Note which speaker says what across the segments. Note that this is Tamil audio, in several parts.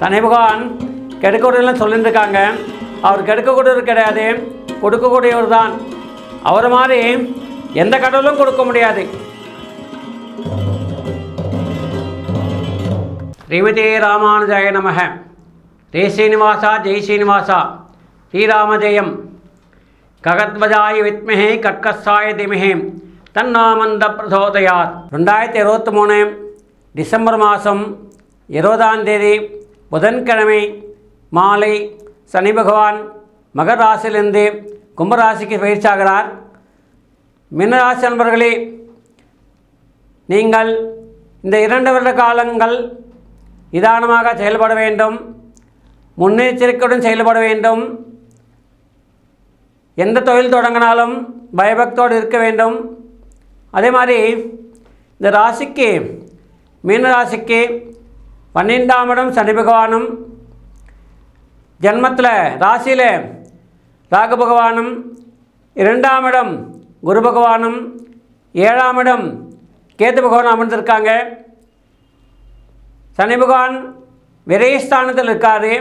Speaker 1: சனி பகவான் கெடுக்கக்கூடியலாம் சொல்லிட்டு இருக்காங்க அவர் கெடுக்கக்கூடியவர் கிடையாது கொடுக்கக்கூடியவர் தான் அவர் மாதிரி எந்த கடவுளும் கொடுக்க முடியாது. ஸ்ரீமதி ராமானுஜாய நமக. ஜெய் ஸ்ரீனிவாசா ஜெய் ஸ்ரீனிவாசா. ஸ்ரீராமஜெயம். ககத்வஜாய வித்மஹே கட்கஸ்ஸாய திமஹே. தன்னாமந்த பிரசோதயாத். ரெண்டாயிரத்தி இருபத்தி மூணு டிசம்பர் மாதம் இருபதாம் தேதி புதன்கிழமை மாலை சனி பகவான் மகர் ராசியிலிருந்து கும்பராசிக்கு பயிற்சியாகிறார். மீனராசி நண்பர்களே நீங்கள் இந்த இரண்டு வருட காலங்கள் நிதானமாக செயல்பட வேண்டும் முன்னெச்சரிக்கையுடன் செயல்பட வேண்டும். எந்த தொழில் தொடங்கினாலும் பயபக்தோடு இருக்க வேண்டும். அதே மாதிரி இந்த ராசிக்கு மீன ராசிக்கு பன்னெண்டாம் இடம் சனி பகவானும் ஜென்மத்தில் ராசியில் ராகு பகவானும் இரண்டாம் இடம் குரு பகவானும் ஏழாம் இடம் கேத்து பகவான் அமர்ந்திருக்காங்க. சனி பகவான் விரைஸ்தானத்தில் இருக்கார்.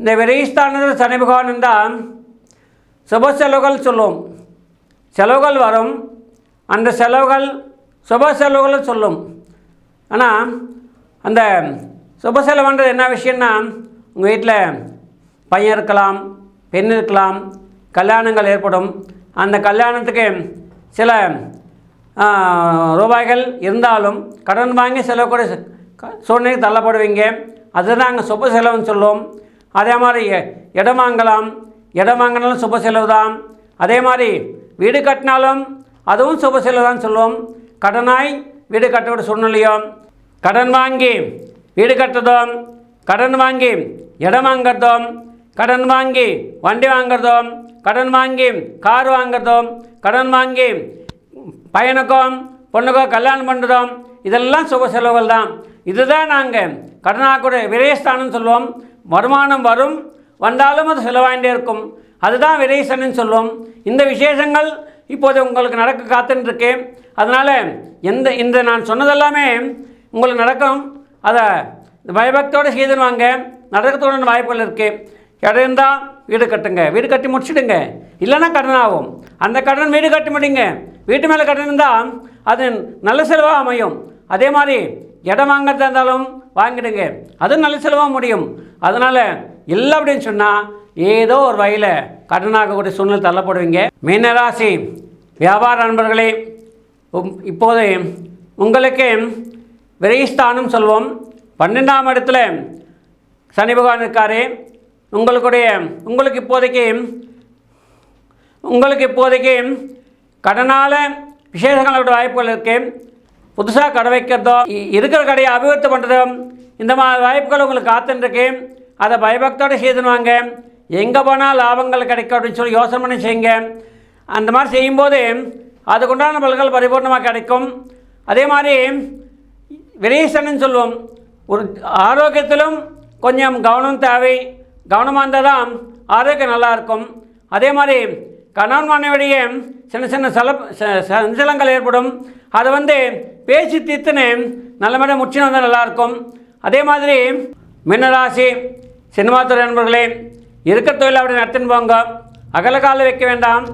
Speaker 1: இந்த விரைஸ்தானத்தில் சனி பகவான் இருந்தால் சுப செலவுகள் சொல்லும். செலவுகள் வரும். அந்த செலவுகள் சுப செலவுகள் சொல்லும். ஆனால் அந்த சுப செலவுன்றது என்ன விஷயம்னா உங்கள் வீட்டில் பையன் இருக்கலாம் பெண் இருக்கலாம் கல்யாணங்கள் ஏற்படும். அந்த கல்யாணத்துக்கு சில ரூபாய்கள் இருந்தாலும் கடன் வாங்கி செலவுக்கூட சூழ்நிலைக்கு தள்ளப்படுவீங்க. அதுதான் நாங்கள் சுப செலவுன்னு சொல்லுவோம் அதே மாதிரி எ- இடம் வாங்கலாம். இடம் வாங்கினாலும் சுப செலவு தான் அதே மாதிரி வீடு கட்டினாலும் அதுவும் சுப செலவு தான் சொல்லுவோம் கடனாய் வீடு கட்டக்கூடிய சூழ்நிலையும் கடன் வாங்கி வீடு கட்டுறதும் கடன் வாங்கி இடம் வாங்குறதும் கடன் வாங்கி வண்டி வாங்குறதும் கடன் வாங்கி கார் வாங்குறதும் கடன் வாங்கி பையனுக்கும் பொண்ணுக்கும் கல்யாணம் பண்ணுறதும் இதெல்லாம் சுப செலவுகள் தான். இதுதான் நாங்கள் கடனாக்கூடிய விரயஸ்தானம் சொல்லுவோம். வருமானம் வரும் வந்தாலும் அது செலவாயிட்டே இருக்கும். அதுதான் விரயசனன்னு சொல்லுவோம். இந்த விசேஷங்கள் இப்போது உங்களுக்கு நடக்க காத்துன்னு அதனால் எந்த இந்த நான் சொன்னதெல்லாமே உங்களுக்கு நடக்கும். அதை பயபக்தோடு செய்துருவாங்க நடக்கத்தோட வாய்ப்புகள் இருக்குது இடம் இருந்தால் வீடு கட்டுங்க. வீடு கட்டி முடிச்சிடுங்க. இல்லைன்னா கடன் ஆகும். அந்த கடன் வீடு கட்ட முடியுங்க வீட்டு மேலே கடன் இருந்தால் அது நல்ல செலவாக அமையும். அதே மாதிரி இடம் வாங்குறதா இருந்தாலும் வாங்கிடுங்க. அது நல்ல செலவாக முடியும். அதனால் இல்லை அப்படின்னு சொன்னால் ஏதோ ஒரு வகையில் கடனாகக்கூடிய சூழ்நிலை தள்ளப்படுவீங்க. மீனராசி வியாபார நண்பர்களே உம், இப்போது உங்களுக்கு விரைஸ்தானம் சொல்வோம். பன்னெண்டாம் இடத்துல சனி பகவான் இருக்கார். உங்களுடைய உங்களுக்கு இப்போதைக்கு உங்களுக்கு இப்போதைக்கு கடனால் விசேஷங்களோட வாய்ப்புகள் இருக்குது புதுசாக கடை வைக்கிறதோ இருக்கிற கடையை அபிவிருத்தி பண்ணுறதோ இந்த மாதிரி வாய்ப்புகள் உங்களுக்கு காத்துருக்கு அதை பயபக்தோடு செய்துனுவாங்க எங்கே போனால் லாபங்கள் கிடைக்கும் அப்படின்னு சொல்லி யோசனை பண்ணி செய்யுங்க. அந்த மாதிரி செய்யும்போது அதுக்குண்டான பல்கள் பரிபூர்ணமாக கிடைக்கும். அதே மாதிரி விரேசன்னு சொல்லுவோம் ஒரு ஆரோக்கியத்திலும் கொஞ்சம் கவனம் தேவை. கவனமாக இருந்தால் தான் ஆரோக்கியம் நல்லாயிருக்கும். அதே மாதிரி கணவன் மனைவிடைய சின்ன சின்ன சல ச- சஞ்சலங்கள் ஏற்படும். அதை வந்து பேசி தீர்த்துன்னு நல்ல மாதிரி முற்றின வந்தால் நல்லாயிருக்கும். அதே மாதிரி மின்னராசி சினிமா துறை நண்பர்களே இருக்க தொழில் அப்படி நடத்தின்னு போங்க. அகலகால வைக்க வேண்டாம்.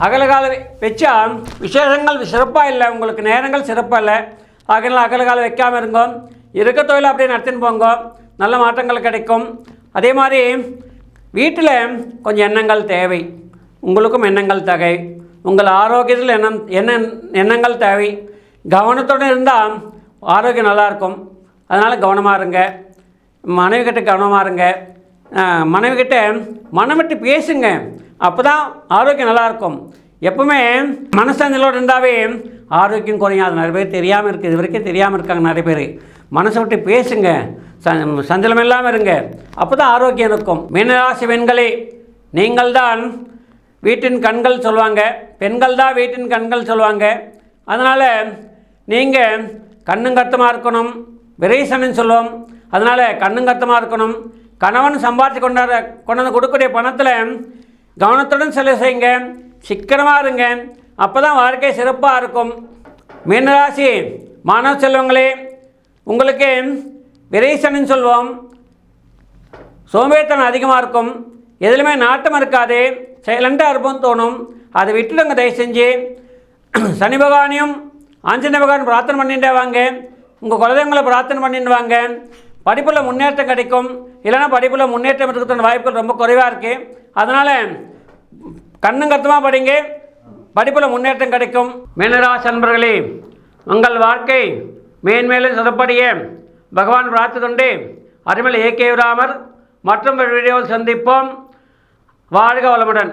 Speaker 1: அகலகால வச்சா விசேஷங்கள் சிறப்பாக இல்லை. உங்களுக்கு நேரங்கள் சிறப்பாக இல்லை. அதனால் அகலகால வைக்காமல் இருங்க. இருக்க தொழில் அப்படியே நடத்தின்னு போங்க. நல்ல மாற்றங்கள் கிடைக்கும். அதே மாதிரி வீட்டில் கொஞ்சம் எண்ணங்கள் தேவை. உங்களுக்கும் எண்ணங்கள் தேவை உங்கள் ஆரோக்கியத்தில் எண்ணம் என்ன எண்ணங்கள் தேவை. கவனத்தோடு இருந்தால் ஆரோக்கியம் நல்லாயிருக்கும் அதனால் கவனமாக இருங்க. மனைவிக்கிட்ட கவனமாக இருங்க. மனைவிக்கிட்ட மனைவி மனம் விட்டு பேசுங்க. அப்போ தான் ஆரோக்கியம் நல்லாயிருக்கும் எப்பவுமே மனசஞ்சலோடு இருந்தாவே ஆரோக்கியம் குறையும். அது நிறைய பேர் தெரியாமல் இருக்குது இது வரைக்கும் தெரியாமல் இருக்காங்க நிறைய பேர். மனசை விட்டு பேசுங்க. சஞ்சலம் இல்லாமல் இருங்க. அப்போ தான் ஆரோக்கியம் இருக்கும். மீனராசி பெண்களே நீங்கள் தான் வீட்டின் கண்கள் சொல்லுவாங்க. பெண்கள் தான் வீட்டின் கண்கள் சொல்லுவாங்க. அதனால் நீங்கள் கண்ணும் இருக்கணும். விரேசன்னு சொல்லுவோம். அதனால் கண்ணும் இருக்கணும். கணவன் சம்பாதிச்சு கொண்டாட கொண்டு வந்து கொடுக்கக்கூடிய பணத்தில் கவனத்துடன் செலவு செய்யுங்க. சிக்கனமாக இருங்க. அப்போ தான் வாழ்க்கை சிறப்பாக இருக்கும். மீனராசி மாணவ செல்வங்களே உங்களுக்கு விரேசன்னு சொல்வோம். சோம்பேறித்தனம் அதிகமாக இருக்கும். எதுலையுமே நாட்டம் இருக்காது. சைலண்டாக இருப்போம் தோணும். அதை விட்டுடுங்க தயவு செஞ்சு சனி பகவானையும் ஆஞ்சநேய பகவான் பிரார்த்தனை பண்ணிட்டு வாங்க. உங்கள் குலதெய்வங்களை பிரார்த்தனை பண்ணிட்டு வாங்க. படிப்பில் முன்னேற்றம் கிடைக்கும். இல்லைன்னா படிப்பில் முன்னேற்றம் இருக்கிறதுக்கான வாய்ப்புகள் ரொம்ப குறைவாக இருக்குது அதனால் கண்ணும் கருத்துமாக படிங்க. படிப்பில் முன்னேற்றம் கிடைக்கும். மீனராசி அன்பர்களே உங்கள் வாழ்க்கை மேன்மேலும் சிறப்படைய பகவான் பிரார்த்து கொண்டு அருமையில் ஏகே ராமர் மற்றும் வீடியோவில் சந்திப்போம். வாழ்க வளமுடன்.